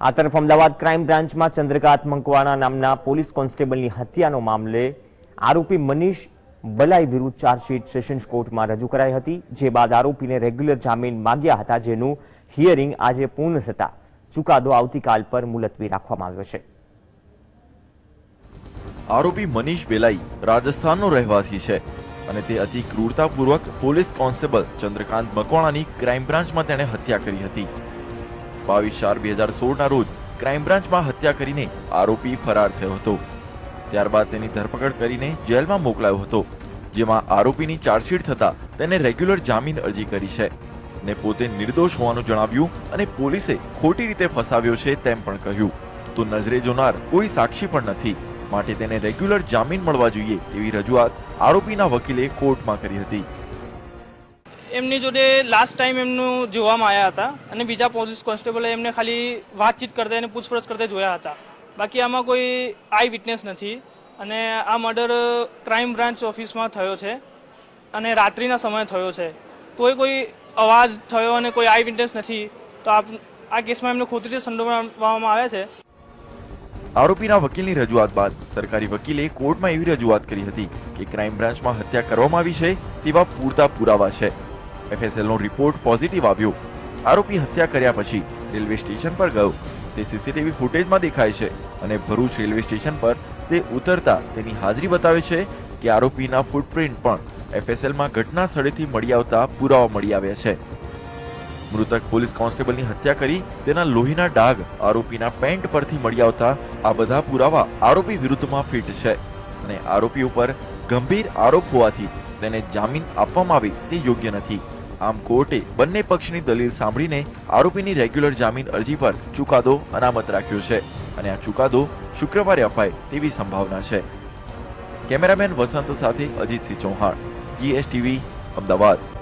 આ તરફ અમદાવાદ ક્રાઇમ બ્રાન્ચમાં ચંદ્રકાંત મંકવાણા નામના પોલીસ કોન્સ્ટેબલની હત્યાનો મામલે આરોપી મનીષ બલાઈ વિરુદ્ધ ચાર્જશીટ સેશન્સ કોર્ટમાં રજૂ કરાઈ હતી, જે બાદ આરોપીને રેગ્યુલર જામીન માંગ્યા હતા, જેનું હિયરિંગ આજે પૂર્ણ થતા ચુકાદો આવતીકાલ પર મુલતવી રાખવામાં આવ્યો છે. આરોપી મનીષ બેલાઈ રાજસ્થાનનો રહેવાસી છે અને તે અતિ ક્રૂરતાપૂર્વક પોલીસ કોન્સ્ટેબલ ચંદ્રકાંત મકવાણાની ક્રાઇમ બ્રાન્ચમાં તેણે હત્યા કરી હતી. બાવીસ ચાર બે હજાર સોળના રોજ ક્રાઇમ બ્રાન્ચમાં હત્યા કરીને આરોપી ફરાર થયો હતો. ત્યારબાદ તેની ધરપકડ કરીને જેલમાં મોકલાયો હતો, જેમાં આરોપીની ચાર્જશીટ થતા તેને રેગ્યુલર જામીન અરજી કરી છે ને પોતે નિર્દોષ હોવાનું જણાવ્યું અને પોલીસે ખોટી રીતે ફસાવ્યો છે તેમ પણ કહ્યું. તો નજરે જોનાર કોઈ સાક્ષી પણ નથી, માટે તેને રેગ્યુલર જામીન મળવા જોઈએ એવી રજૂઆત આરોપીના વકીલે કોર્ટમાં કરી હતી. એમની જોડે લાસ્ટ ટાઈમ એમનું જોવામાં આવ્યા હતા અને બીજા પોલીસ કોન્સ્ટેબલે એમને ખાલી વાતચીત કરતા અને પૂછપરછ કરતા જોયા હતા. બાકી આમાં કોઈ આઈ વિટનેસ નથી અને આ મર્ડર ક્રાઇમ બ્રાન્ચ ઓફિસમાં થયો છે અને રાત્રિના સમયે થયો છે. તોય કોઈ અવાજ થયો અને કોઈ આઈ વિટનેસ નથી, તો આપ, આ કેસમાં એમને ખોટી રીતે સંડોવવામાં આવ્યા છે? આરોપીના વકીલની રજૂઆત બાદ સરકારી વકીલે કોર્ટમાં એવી રજૂઆત કરી હતી કે ક્રાઇમ બ્રાન્ચમાં હત્યા કરવામાં આવી છે તેવા પૂરતા પુરાવા છે. એફએસએલનો રિપોર્ટ પોઝિટિવ આવ્યો. આરોપી હત્યા કર્યા પછી રેલવે સ્ટેશન પર ગયો. તે સીસીટીવી ફૂટેજમાં દેખાય છે અને ભરૂચ રેલવે સ્ટેશન પર તે ઉતરતા તેની હાજરી બતાવે છે કે આરોપીના ફૂટપ્રિન્ટ પણ એફએસએલમાં ઘટના સ્થળેથી મળી આવતા પુરાવા મળી આવ્યા છે. મૃતક પોલીસ કોન્સ્ટેબલની હત્યા કરી તેના લોહીના ડાઘ આરોપીના પેન્ટ પરથી મળી આવતા આ બધા પુરાવા આરોપી વિરુદ્ધમાં ફિટ છે અને આરોપી ઉપર ગંભીર આરોપ હોવાથી તેને જામીન આપવામાં આવે તે યોગ્ય નથી. આમ કોર્ટે બંને પક્ષની દલીલ સાંભળીને આરોપીની રેગ્યુલર જામીન અરજી પર ચુકાદો અનામત રાખ્યો છે અને આ ચુકાદો શુક્રવારે અપાય તેવી સંભાવના છે. કેમેરામેન વસંત સાથે અજીતસિંહ ચૌહાણ, જીએસટીવી, અમદાવાદ.